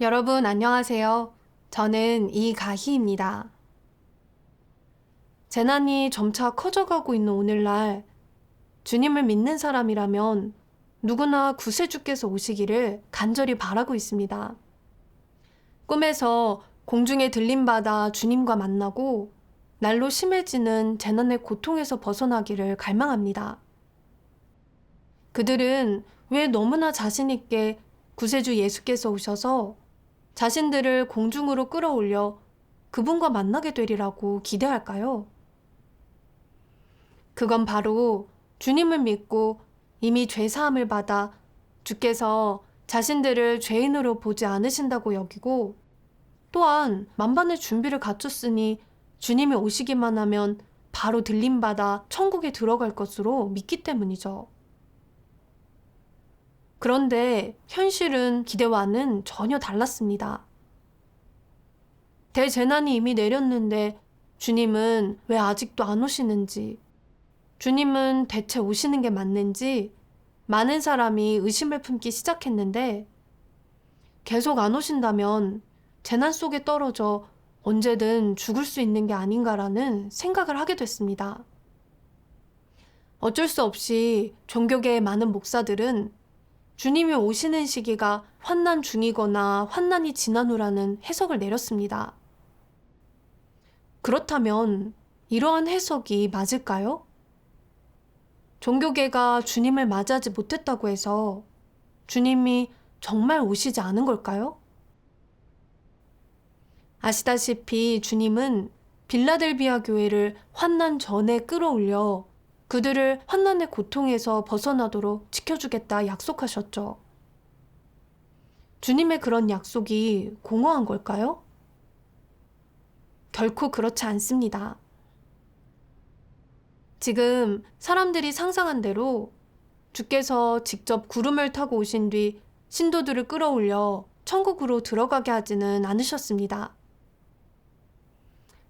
여러분 안녕하세요. 저는 이가희입니다. 재난이 점차 커져가고 있는 오늘날 주님을 믿는 사람이라면 누구나 구세주께서 오시기를 간절히 바라고 있습니다. 꿈에서 공중에 들림받아 주님과 만나고 날로 심해지는 재난의 고통에서 벗어나기를 갈망합니다. 그들은 왜 너무나 자신있게 구세주 예수께서 오셔서 자신들을 공중으로 끌어올려 그분과 만나게 되리라고 기대할까요? 그건 바로 주님을 믿고 이미 죄사함을 받아 주께서 자신들을 죄인으로 보지 않으신다고 여기고 또한 만반의 준비를 갖췄으니 주님이 오시기만 하면 바로 들림받아 천국에 들어갈 것으로 믿기 때문이죠. 그런데 현실은 기대와는 전혀 달랐습니다. 대재난이 이미 내렸는데 주님은 왜 아직도 안 오시는지, 주님은 대체 오시는 게 맞는지 많은 사람이 의심을 품기 시작했는데 계속 안 오신다면 재난 속에 떨어져 언제든 죽을 수 있는 게 아닌가라는 생각을 하게 됐습니다. 어쩔 수 없이 종교계의 많은 목사들은 주님이 오시는 시기가 환난 중이거나 환난이 지난 후라는 해석을 내렸습니다. 그렇다면 이러한 해석이 맞을까요? 종교계가 주님을 맞이하지 못했다고 해서 주님이 정말 오시지 않은 걸까요? 아시다시피 주님은 빌라델비아 교회를 환난 전에 끌어올려 그들을 환난의 고통에서 벗어나도록 지켜주겠다 약속하셨죠. 주님의 그런 약속이 공허한 걸까요? 결코 그렇지 않습니다. 지금 사람들이 상상한 대로 주께서 직접 구름을 타고 오신 뒤 신도들을 끌어올려 천국으로 들어가게 하지는 않으셨습니다.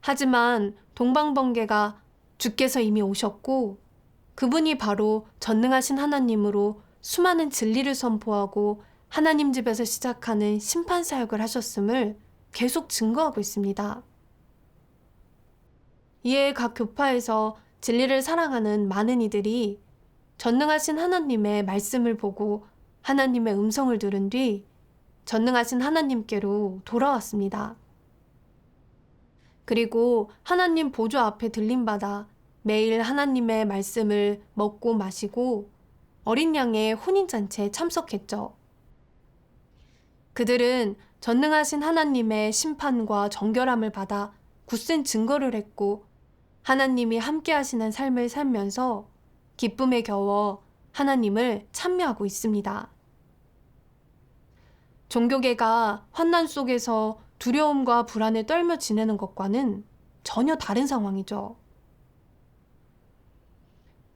하지만 동방번개가 주께서 이미 오셨고 그분이 바로 전능하신 하나님으로 수많은 진리를 선포하고 하나님 집에서 시작하는 심판 사역을 하셨음을 계속 증거하고 있습니다. 이에 각 교파에서 진리를 사랑하는 많은 이들이 전능하신 하나님의 말씀을 보고 하나님의 음성을 들은 뒤 전능하신 하나님께로 돌아왔습니다. 그리고 하나님 보좌 앞에 들림받아 매일 하나님의 말씀을 먹고 마시고 어린 양의 혼인잔치에 참석했죠. 그들은 전능하신 하나님의 심판과 정결함을 받아 굳센 증거를 했고 하나님이 함께 하시는 삶을 살면서 기쁨에 겨워 하나님을 찬미하고 있습니다. 종교계가 환난 속에서 두려움과 불안에 떨며 지내는 것과는 전혀 다른 상황이죠.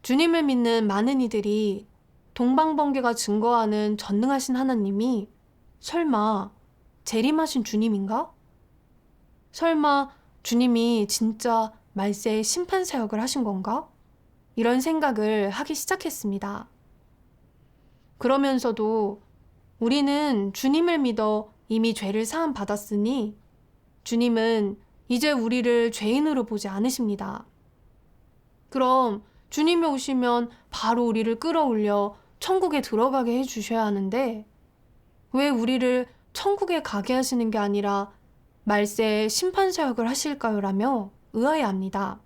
주님을 믿는 많은 이들이 동방번개가 증거하는 전능하신 하나님이 설마 재림하신 주님인가? 설마 주님이 진짜 말세의 심판 사역을 하신 건가? 이런 생각을 하기 시작했습니다. 그러면서도 우리는 주님을 믿어 이미 죄를 사함 받았으니 주님은 이제 우리를 죄인으로 보지 않으십니다. 그럼 주님이 오시면 바로 우리를 끌어올려 천국에 들어가게 해 주셔야 하는데 왜 우리를 천국에 가게 하시는 게 아니라 말세에 심판 사역을 하실까요? 라며 의아해합니다.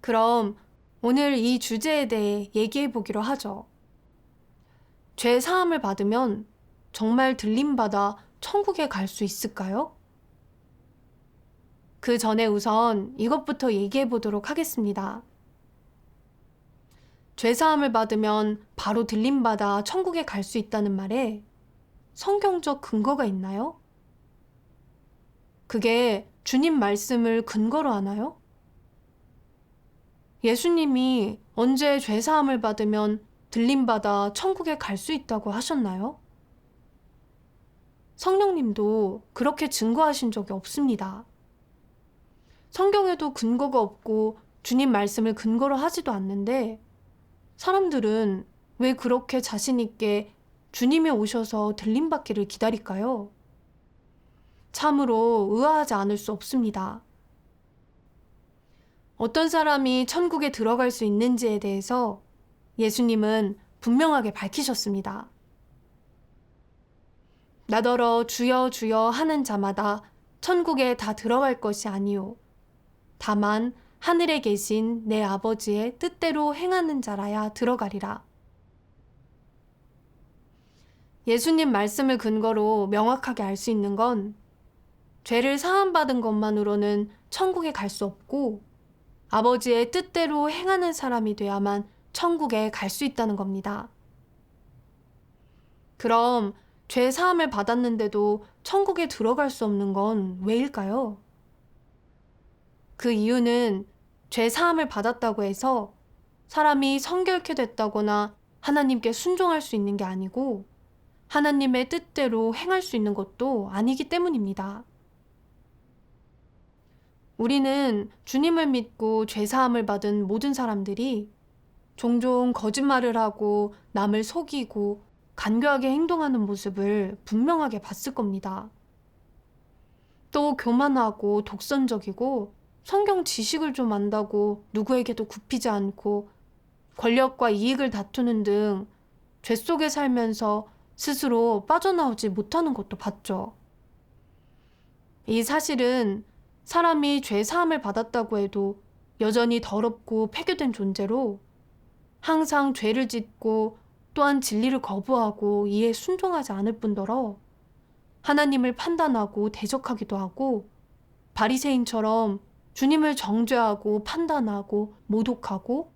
그럼 오늘 이 주제에 대해 얘기해 보기로 하죠. 죄 사함을 받으면 정말 들림받아 천국에 갈 수 있을까요? 그 전에 우선 이것부터 얘기해 보도록 하겠습니다. 죄사함을 받으면 바로 들림받아 천국에 갈 수 있다는 말에 성경적 근거가 있나요? 그게 주님 말씀을 근거로 하나요? 예수님이 언제 죄사함을 받으면 들림받아 천국에 갈 수 있다고 하셨나요? 성령님도 그렇게 증거하신 적이 없습니다. 성경에도 근거가 없고 주님 말씀을 근거로 하지도 않는데 사람들은 왜 그렇게 자신있게 주님이 오셔서 들림받기를 기다릴까요? 참으로 의아하지 않을 수 없습니다. 어떤 사람이 천국에 들어갈 수 있는지에 대해서 예수님은 분명하게 밝히셨습니다. 나더러 주여 주여 하는 자마다 천국에 다 들어갈 것이 아니요. 다만 하늘에 계신 내 아버지의 뜻대로 행하는 자라야 들어가리라. 예수님 말씀을 근거로 명확하게 알 수 있는 건 죄를 사함받은 것만으로는 천국에 갈 수 없고 아버지의 뜻대로 행하는 사람이 돼야만 천국에 갈 수 있다는 겁니다. 그럼 죄 사함을 받았는데도 천국에 들어갈 수 없는 건 왜일까요? 그 이유는 죄 사함을 받았다고 해서 사람이 성결케 됐다거나 하나님께 순종할 수 있는 게 아니고 하나님의 뜻대로 행할 수 있는 것도 아니기 때문입니다. 우리는 주님을 믿고 죄사함을 받은 모든 사람들이 종종 거짓말을 하고 남을 속이고 간교하게 행동하는 모습을 분명하게 봤을 겁니다. 또 교만하고 독선적이고 성경 지식을 좀 안다고 누구에게도 굽히지 않고 권력과 이익을 다투는 등 죄 속에 살면서 스스로 빠져나오지 못하는 것도 봤죠. 이 사실은 사람이 죄 사함을 받았다고 해도 여전히 더럽고 폐교된 존재로 항상 죄를 짓고 또한 진리를 거부하고 이에 순종하지 않을 뿐더러 하나님을 판단하고 대적하기도 하고 바리새인처럼 주님을 정죄하고 판단하고 모독하고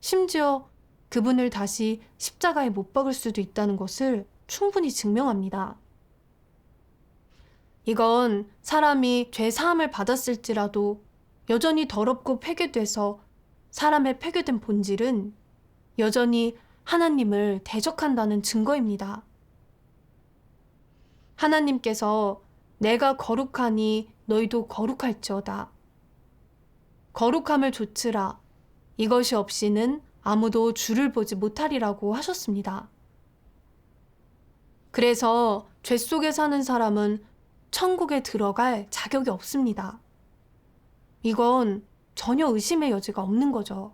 심지어 그분을 다시 십자가에 못 박을 수도 있다는 것을 충분히 증명합니다. 이건 사람이 죄 사함을 받았을지라도 여전히 더럽고 폐괴돼서 사람의 폐괴된 본질은 여전히 하나님을 대적한다는 증거입니다. 하나님께서 내가 거룩하니 너희도 거룩할지어다. 거룩함을 조치라. 이것이 없이는 아무도 주를 보지 못하리라고 하셨습니다. 그래서 죄 속에 사는 사람은 천국에 들어갈 자격이 없습니다. 이건 전혀 의심의 여지가 없는 거죠.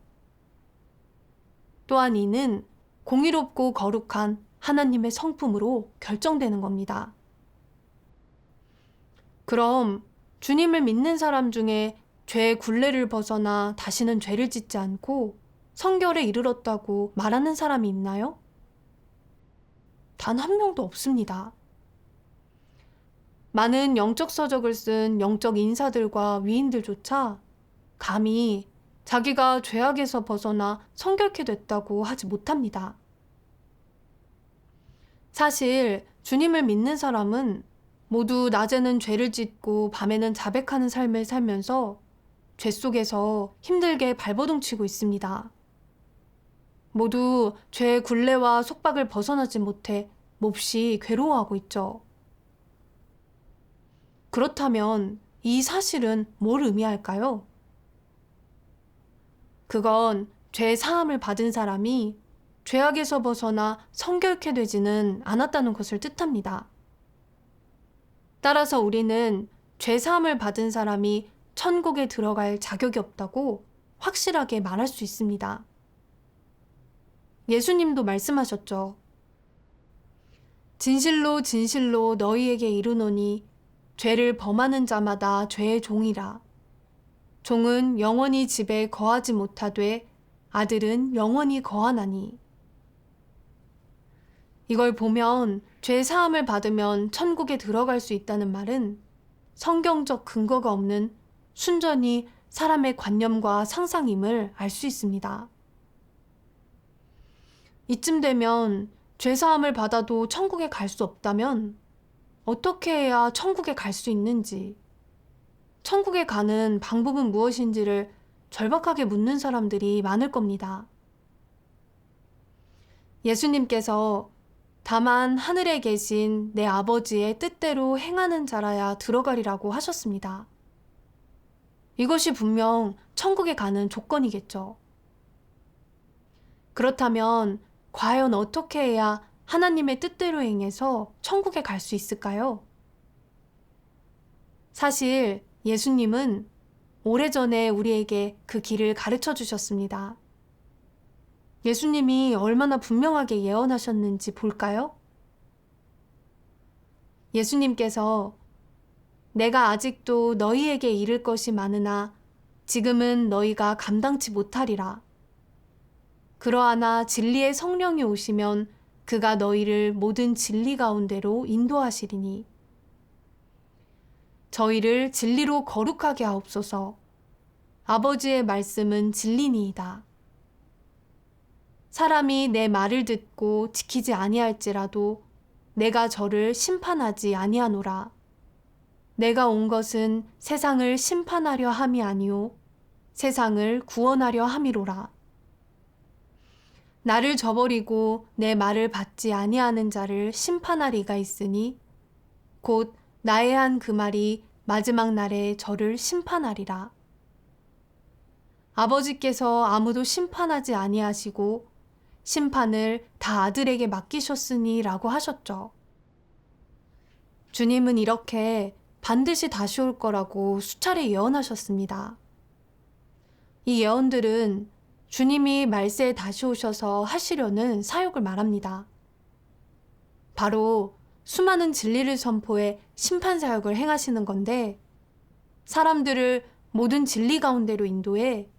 또한 이는 공의롭고 거룩한 하나님의 성품으로 결정되는 겁니다. 그럼 주님을 믿는 사람 중에 죄의 굴레를 벗어나 다시는 죄를 짓지 않고 성결에 이르렀다고 말하는 사람이 있나요? 단 한 명도 없습니다. 많은 영적 서적을 쓴 영적 인사들과 위인들조차 감히 자기가 죄악에서 벗어나 성결케 됐다고 하지 못합니다. 사실 주님을 믿는 사람은 모두 낮에는 죄를 짓고 밤에는 자백하는 삶을 살면서 죄 속에서 힘들게 발버둥 치고 있습니다. 모두 죄의 굴레와 속박을 벗어나지 못해 몹시 괴로워하고 있죠. 그렇다면 이 사실은 뭘 의미할까요? 그건 죄 사함을 받은 사람이 죄악에서 벗어나 성결케 되지는 않았다는 것을 뜻합니다. 따라서 우리는 죄 사함을 받은 사람이 천국에 들어갈 자격이 없다고 확실하게 말할 수 있습니다. 예수님도 말씀하셨죠. 진실로 진실로 너희에게 이르노니 죄를 범하는 자마다 죄의 종이라. 종은 영원히 집에 거하지 못하되 아들은 영원히 거하나니. 이걸 보면 죄 사함을 받으면 천국에 들어갈 수 있다는 말은 성경적 근거가 없는 순전히 사람의 관념과 상상임을 알 수 있습니다. 이쯤 되면 죄 사함을 받아도 천국에 갈 수 없다면 어떻게 해야 천국에 갈 수 있는지, 천국에 가는 방법은 무엇인지를 절박하게 묻는 사람들이 많을 겁니다. 예수님께서 다만 하늘에 계신 내 아버지의 뜻대로 행하는 자라야 들어가리라고 하셨습니다. 이것이 분명 천국에 가는 조건이겠죠. 그렇다면 과연 어떻게 해야 하나님의 뜻대로 행해서 천국에 갈 수 있을까요? 사실 예수님은 오래전에 우리에게 그 길을 가르쳐 주셨습니다. 예수님이 얼마나 분명하게 예언하셨는지 볼까요? 예수님께서 내가 아직도 너희에게 이를 것이 많으나 지금은 너희가 감당치 못하리라. 그러하나 진리의 성령이 오시면 그가 너희를 모든 진리 가운데로 인도하시리니 저희를 진리로 거룩하게 하옵소서. 아버지의 말씀은 진리니이다. 사람이 내 말을 듣고 지키지 아니할지라도 내가 저를 심판하지 아니하노라. 내가 온 것은 세상을 심판하려 함이 아니요 세상을 구원하려 함이로라. 나를 저버리고 내 말을 받지 아니하는 자를 심판하리가 있으니 곧 나의 한 그 말이 마지막 날에 저를 심판하리라. 아버지께서 아무도 심판하지 아니하시고 심판을 다 아들에게 맡기셨으니라고 하셨죠. 주님은 이렇게 반드시 다시 올 거라고 수차례 예언하셨습니다. 이 예언들은 주님이 말세에 다시 오셔서 하시려는 사역을 말합니다. 바로 수많은 진리를 선포해 심판 사역을 행하시는 건데 사람들을 모든 진리 가운데로 인도해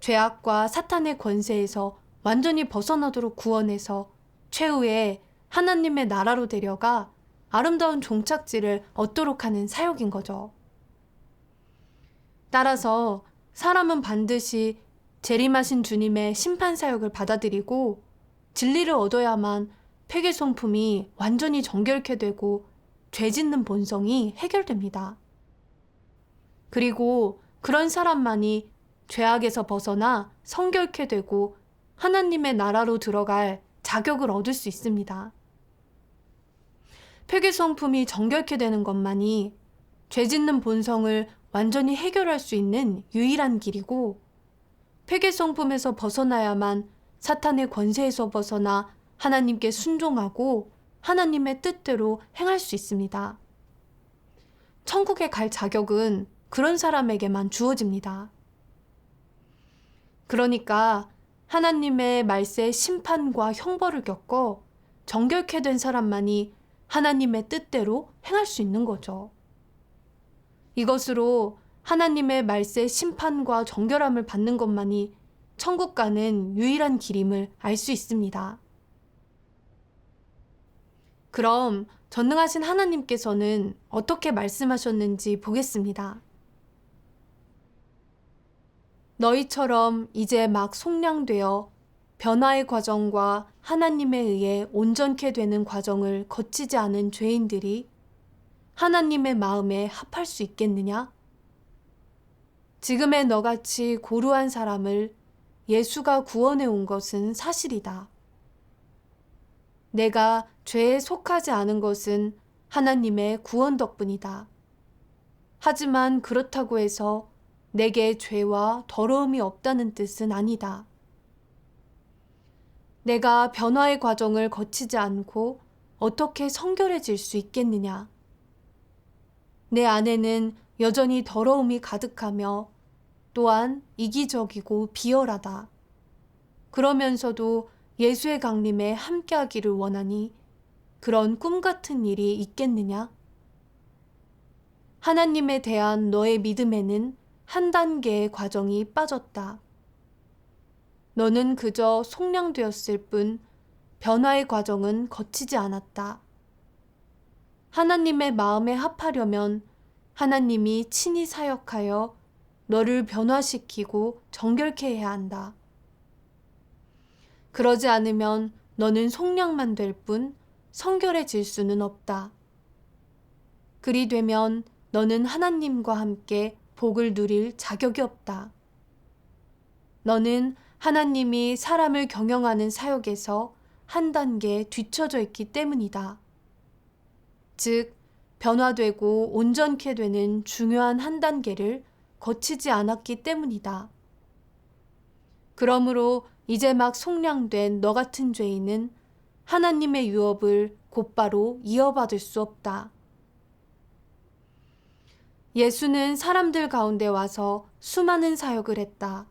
죄악과 사탄의 권세에서 완전히 벗어나도록 구원해서 최후에 하나님의 나라로 데려가 아름다운 종착지를 얻도록 하는 사역인 거죠. 따라서 사람은 반드시 재림하신 주님의 심판 사역을 받아들이고 진리를 얻어야만 폐계 성품이 완전히 정결케 되고 죄 짓는 본성이 해결됩니다. 그리고 그런 사람만이 죄악에서 벗어나 성결케 되고 하나님의 나라로 들어갈 자격을 얻을 수 있습니다. 폐기 성품이 정결케 되는 것만이 죄 짓는 본성을 완전히 해결할 수 있는 유일한 길이고 폐기 성품에서 벗어나야만 사탄의 권세에서 벗어나 하나님께 순종하고 하나님의 뜻대로 행할 수 있습니다. 천국에 갈 자격은 그런 사람에게만 주어집니다. 그러니까 하나님의 말세 심판과 형벌을 겪어 정결케 된 사람만이 하나님의 뜻대로 행할 수 있는 거죠. 이것으로 하나님의 말세 심판과 정결함을 받는 것만이 천국 가는 유일한 길임을 알 수 있습니다. 그럼 전능하신 하나님께서는 어떻게 말씀하셨는지 보겠습니다. 너희처럼 이제 막 속량되어 변화의 과정과 하나님에 의해 온전케 되는 과정을 거치지 않은 죄인들이 하나님의 마음에 합할 수 있겠느냐? 지금의 너같이 고루한 사람을 예수가 구원해 온 것은 사실이다. 내가 죄에 속하지 않은 것은 하나님의 구원 덕분이다. 하지만 그렇다고 해서 내게 죄와 더러움이 없다는 뜻은 아니다. 내가 변화의 과정을 거치지 않고 어떻게 성결해질 수 있겠느냐? 내 안에는 여전히 더러움이 가득하며 또한 이기적이고 비열하다. 그러면서도 예수의 강림에 함께하기를 원하니 그런 꿈 같은 일이 있겠느냐? 하나님에 대한 너의 믿음에는 한 단계의 과정이 빠졌다. 너는 그저 속량되었을 뿐 변화의 과정은 거치지 않았다. 하나님의 마음에 합하려면 하나님이 친히 사역하여 너를 변화시키고 정결케 해야 한다. 그러지 않으면 너는 속량만 될 뿐 성결해질 수는 없다. 그리 되면 너는 하나님과 함께 복을 누릴 자격이 없다. 너는 하나님이 사람을 경영하는 사역에서 한 단계 뒤처져 있기 때문이다. 즉, 변화되고 온전케 되는 중요한 한 단계를 거치지 않았기 때문이다. 그러므로 이제 막 속량된 너 같은 죄인은 하나님의 유업을 곧바로 이어받을 수 없다. 예수는 사람들 가운데 와서 수많은 사역을 했다.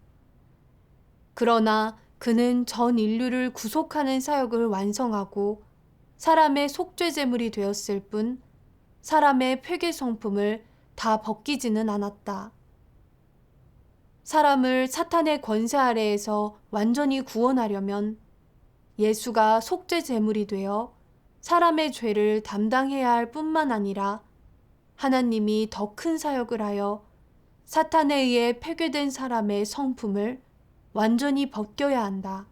그러나 그는 전 인류를 구속하는 사역을 완성하고 사람의 속죄제물이 되었을 뿐 사람의 회개 성품을 다 벗기지는 않았다. 사람을 사탄의 권세 아래에서 완전히 구원하려면 예수가 속죄 제물이 되어 사람의 죄를 담당해야 할 뿐만 아니라 하나님이 더 큰 사역을 하여 사탄에 의해 폐괴된 사람의 성품을 완전히 벗겨야 한다.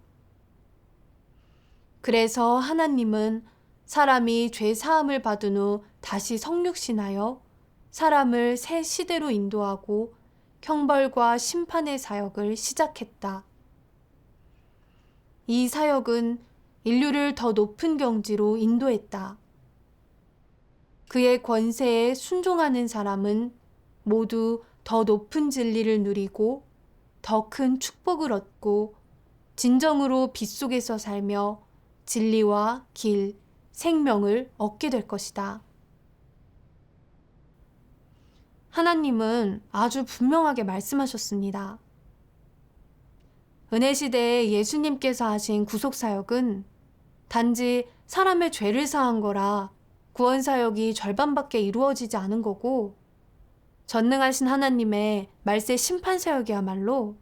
그래서 하나님은 사람이 죄 사함을 받은 후 다시 성육신하여 사람을 새 시대로 인도하고 형벌과 심판의 사역을 시작했다. 이 사역은 인류를 더 높은 경지로 인도했다. 그의 권세에 순종하는 사람은 모두 더 높은 진리를 누리고 더 큰 축복을 얻고 진정으로 빛 속에서 살며 진리와 길, 생명을 얻게 될 것이다. 하나님은 아주 분명하게 말씀하셨습니다. 은혜 시대에 예수님께서 하신 구속 사역은 단지 사람의 죄를 사한 거라 구원 사역이 절반밖에 이루어지지 않은 거고 전능하신 하나님의 말세 심판 사역이야말로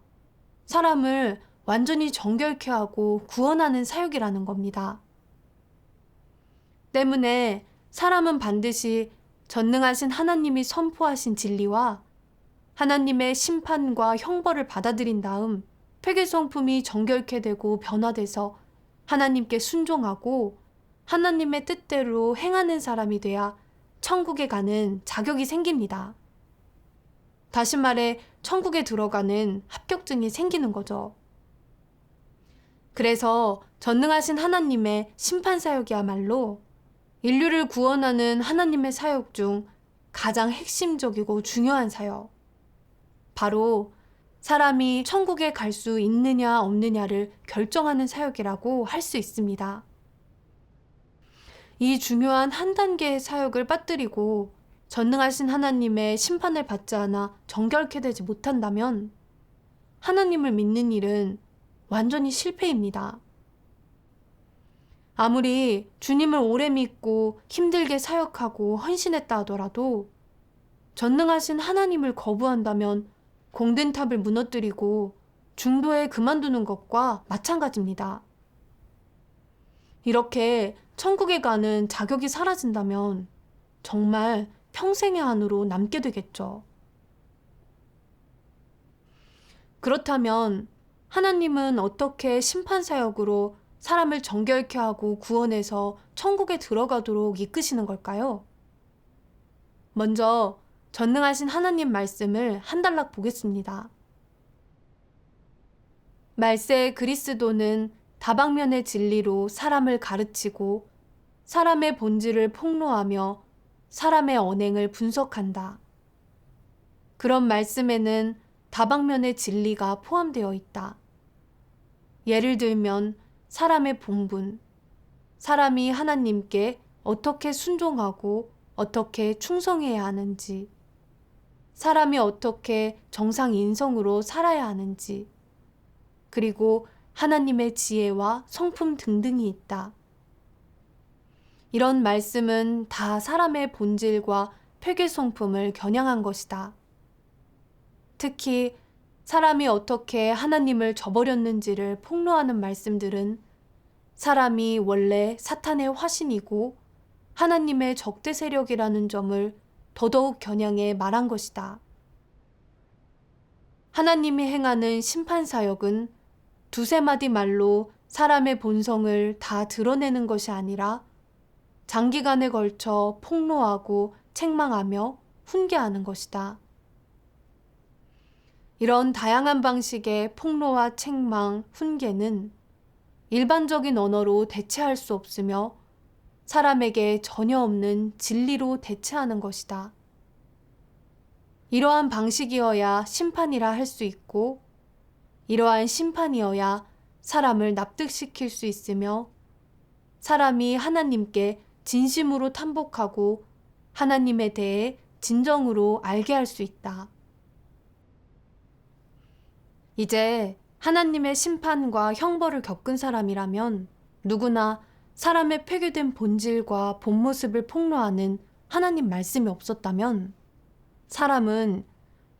사람을 완전히 정결케 하고 구원하는 사역이라는 겁니다. 때문에 사람은 반드시 전능하신 하나님이 선포하신 진리와 하나님의 심판과 형벌을 받아들인 다음 회개 성품이 정결케 되고 변화돼서 하나님께 순종하고 하나님의 뜻대로 행하는 사람이 돼야 천국에 가는 자격이 생깁니다. 다시 말해 천국에 들어가는 합격증이 생기는 거죠. 그래서 전능하신 하나님의 심판 사역이야말로 인류를 구원하는 하나님의 사역 중 가장 핵심적이고 중요한 사역. 바로 사람이 천국에 갈 수 있느냐 없느냐를 결정하는 사역이라고 할 수 있습니다. 이 중요한 한 단계의 사역을 빠뜨리고 전능하신 하나님의 심판을 받지 않아 정결케 되지 못한다면 하나님을 믿는 일은 완전히 실패입니다. 아무리 주님을 오래 믿고 힘들게 사역하고 헌신했다 하더라도 전능하신 하나님을 거부한다면 공든탑을 무너뜨리고 중도에 그만두는 것과 마찬가지입니다. 이렇게 천국에 가는 자격이 사라진다면 정말 평생의 한으로 남게 되겠죠. 그렇다면 하나님은 어떻게 심판사역으로 사람을 정결케 하고 구원해서 천국에 들어가도록 이끄시는 걸까요? 먼저 전능하신 하나님 말씀을 한 단락 보겠습니다. 말세 그리스도는 다방면의 진리로 사람을 가르치고 사람의 본질을 폭로하며 사람의 언행을 분석한다. 그런 말씀에는 다방면의 진리가 포함되어 있다. 예를 들면 사람의 본분, 사람이 하나님께 어떻게 순종하고 어떻게 충성해야 하는지, 사람이 어떻게 정상 인성으로 살아야 하는지, 그리고 하나님의 지혜와 성품 등등이 있다. 이런 말씀은 다 사람의 본질과 회개 성품을 겨냥한 것이다. 특히 사람이 어떻게 하나님을 저버렸는지를 폭로하는 말씀들은 사람이 원래 사탄의 화신이고 하나님의 적대 세력이라는 점을 더더욱 겨냥해 말한 것이다. 하나님이 행하는 심판 사역은 두세 마디 말로 사람의 본성을 다 드러내는 것이 아니라 장기간에 걸쳐 폭로하고 책망하며 훈계하는 것이다. 이런 다양한 방식의 폭로와 책망, 훈계는 일반적인 언어로 대체할 수 없으며 사람에게 전혀 없는 진리로 대체하는 것이다. 이러한 방식이어야 심판이라 할 수 있고 이러한 심판이어야 사람을 납득시킬 수 있으며 사람이 하나님께 진심으로 탐복하고 하나님에 대해 진정으로 알게 할 수 있다. 이제 하나님의 심판과 형벌을 겪은 사람이라면 누구나 사람의 폐괴된 본질과 본 모습을 폭로하는 하나님 말씀이 없었다면 사람은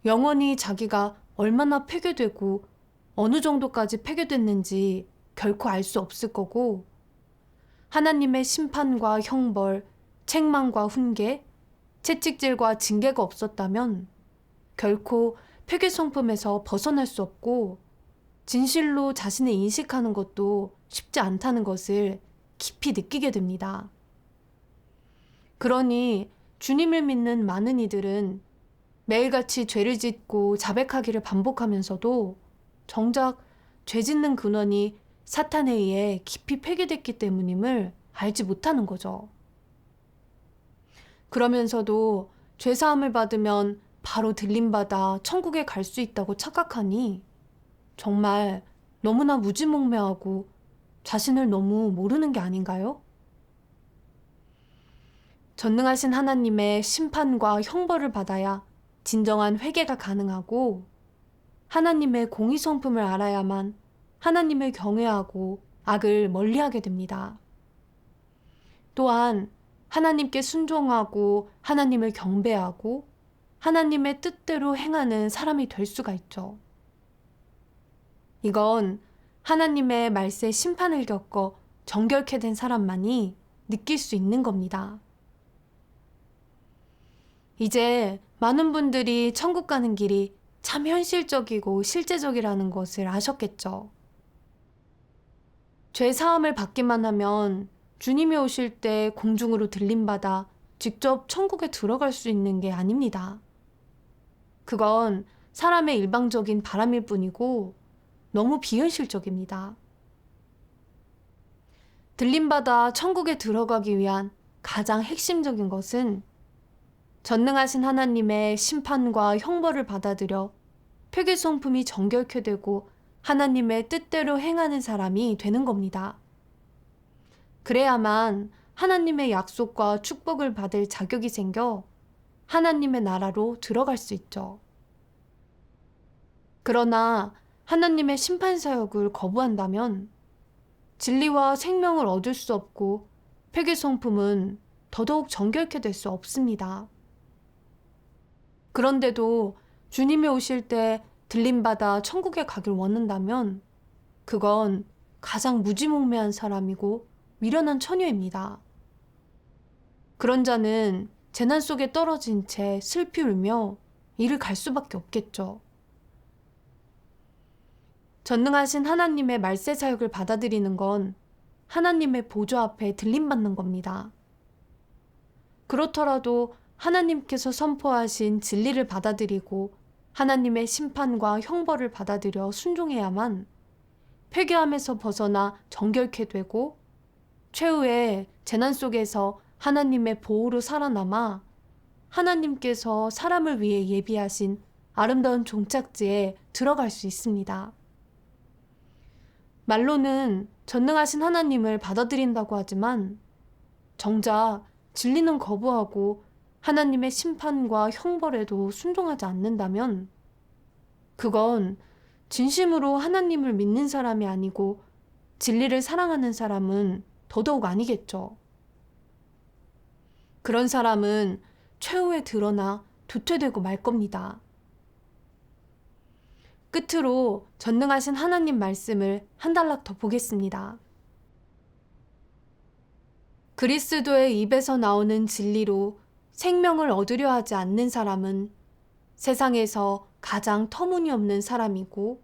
영원히 자기가 얼마나 폐괴되고 어느 정도까지 폐괴됐는지 결코 알 수 없을 거고 하나님의 심판과 형벌, 책망과 훈계, 채찍질과 징계가 없었다면 결코 폐괴 성품에서 벗어날 수 없고 진실로 자신을 인식하는 것도 쉽지 않다는 것을 깊이 느끼게 됩니다. 그러니 주님을 믿는 많은 이들은 매일같이 죄를 짓고 자백하기를 반복하면서도 정작 죄 짓는 근원이 사탄에 의해 깊이 폐기됐기 때문임을 알지 못하는 거죠. 그러면서도 죄사함을 받으면 바로 들림받아 천국에 갈 수 있다고 착각하니 정말 너무나 무지몽매하고 자신을 너무 모르는 게 아닌가요? 전능하신 하나님의 심판과 형벌을 받아야 진정한 회개가 가능하고 하나님의 공의 성품을 알아야만 하나님을 경외하고 악을 멀리하게 됩니다. 또한 하나님께 순종하고 하나님을 경배하고 하나님의 뜻대로 행하는 사람이 될 수가 있죠. 이건 하나님의 말세 심판을 겪어 정결케 된 사람만이 느낄 수 있는 겁니다. 이제 많은 분들이 천국 가는 길이 참 현실적이고 실제적이라는 것을 아셨겠죠. 죄 사함을 받기만 하면 주님이 오실 때 공중으로 들림받아 직접 천국에 들어갈 수 있는 게 아닙니다. 그건 사람의 일방적인 바람일 뿐이고 너무 비현실적입니다. 들림받아 천국에 들어가기 위한 가장 핵심적인 것은 전능하신 하나님의 심판과 형벌을 받아들여 폐괴 성품이 정결케 되고 하나님의 뜻대로 행하는 사람이 되는 겁니다. 그래야만 하나님의 약속과 축복을 받을 자격이 생겨 하나님의 나라로 들어갈 수 있죠. 그러나 하나님의 심판 사역을 거부한다면 진리와 생명을 얻을 수 없고 폐괴 성품은 더더욱 정결케 될 수 없습니다. 그런데도 주님이 오실 때 들림받아 천국에 가길 원한다면 그건 가장 무지몽매한 사람이고 미련한 처녀입니다. 그런 자는 재난 속에 떨어진 채 슬피 울며 이를 갈 수밖에 없겠죠. 전능하신 하나님의 말세 사역을 받아들이는 건 하나님의 보좌 앞에 들림받는 겁니다. 그렇더라도 하나님께서 선포하신 진리를 받아들이고 하나님의 심판과 형벌을 받아들여 순종해야만 폐괴함에서 벗어나 정결케 되고 최후의 재난 속에서 하나님의 보호로 살아남아 하나님께서 사람을 위해 예비하신 아름다운 종착지에 들어갈 수 있습니다. 말로는 전능하신 하나님을 받아들인다고 하지만 정작 진리는 거부하고 하나님의 심판과 형벌에도 순종하지 않는다면 그건 진심으로 하나님을 믿는 사람이 아니고 진리를 사랑하는 사람은 더더욱 아니겠죠. 그런 사람은 최후에 드러나 도태되고 말 겁니다. 끝으로 전능하신 하나님 말씀을 한 단락 더 보겠습니다. 그리스도의 입에서 나오는 진리로 생명을 얻으려 하지 않는 사람은 세상에서 가장 터무니없는 사람이고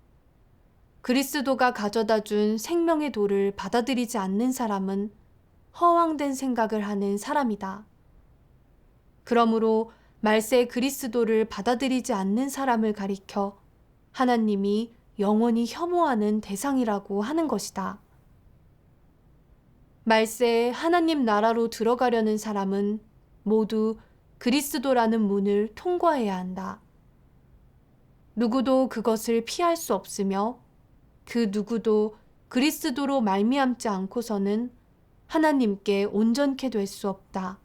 그리스도가 가져다 준 생명의 도를 받아들이지 않는 사람은 허황된 생각을 하는 사람이다. 그러므로 말세 그리스도를 받아들이지 않는 사람을 가리켜 하나님이 영원히 혐오하는 대상이라고 하는 것이다. 말세에 하나님 나라로 들어가려는 사람은 모두 그리스도라는 문을 통과해야 한다. 누구도 그것을 피할 수 없으며 그 누구도 그리스도로 말미암지 않고서는 하나님께 온전케 될 수 없다.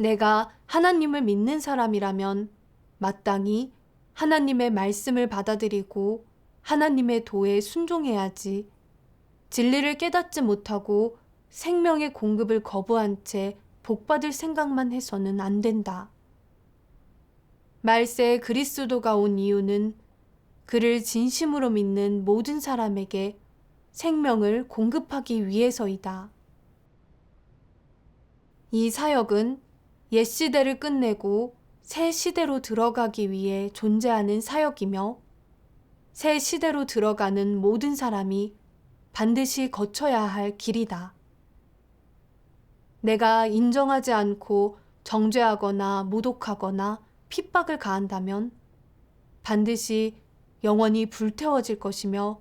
내가 하나님을 믿는 사람이라면 마땅히 하나님의 말씀을 받아들이고 하나님의 도에 순종해야지 진리를 깨닫지 못하고 생명의 공급을 거부한 채 복받을 생각만 해서는 안 된다. 말세에 그리스도가 온 이유는 그를 진심으로 믿는 모든 사람에게 생명을 공급하기 위해서이다. 이 사역은 옛 시대를 끝내고 새 시대로 들어가기 위해 존재하는 사역이며 새 시대로 들어가는 모든 사람이 반드시 거쳐야 할 길이다. 내가 인정하지 않고 정죄하거나 모독하거나 핍박을 가한다면 반드시 영원히 불태워질 것이며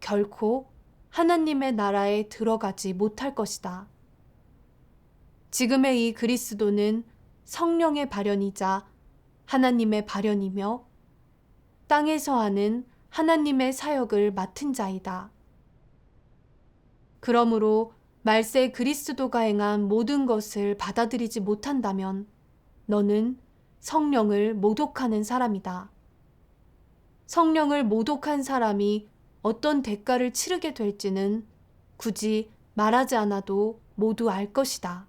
결코 하나님의 나라에 들어가지 못할 것이다. 지금의 이 그리스도는 성령의 발현이자 하나님의 발현이며 땅에서 하는 하나님의 사역을 맡은 자이다. 그러므로 말세 그리스도가 행한 모든 것을 받아들이지 못한다면 너는 성령을 모독하는 사람이다. 성령을 모독한 사람이 어떤 대가를 치르게 될지는 굳이 말하지 않아도 모두 알 것이다.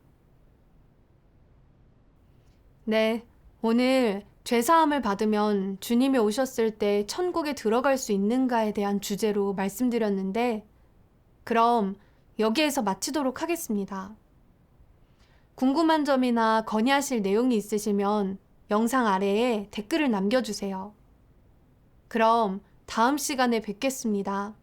네, 오늘 죄사함을 받으면 주님이 오셨을 때 천국에 들어갈 수 있는가에 대한 주제로 말씀드렸는데, 그럼 여기에서 마치도록 하겠습니다. 궁금한 점이나 건의하실 내용이 있으시면 영상 아래에 댓글을 남겨주세요. 그럼 다음 시간에 뵙겠습니다.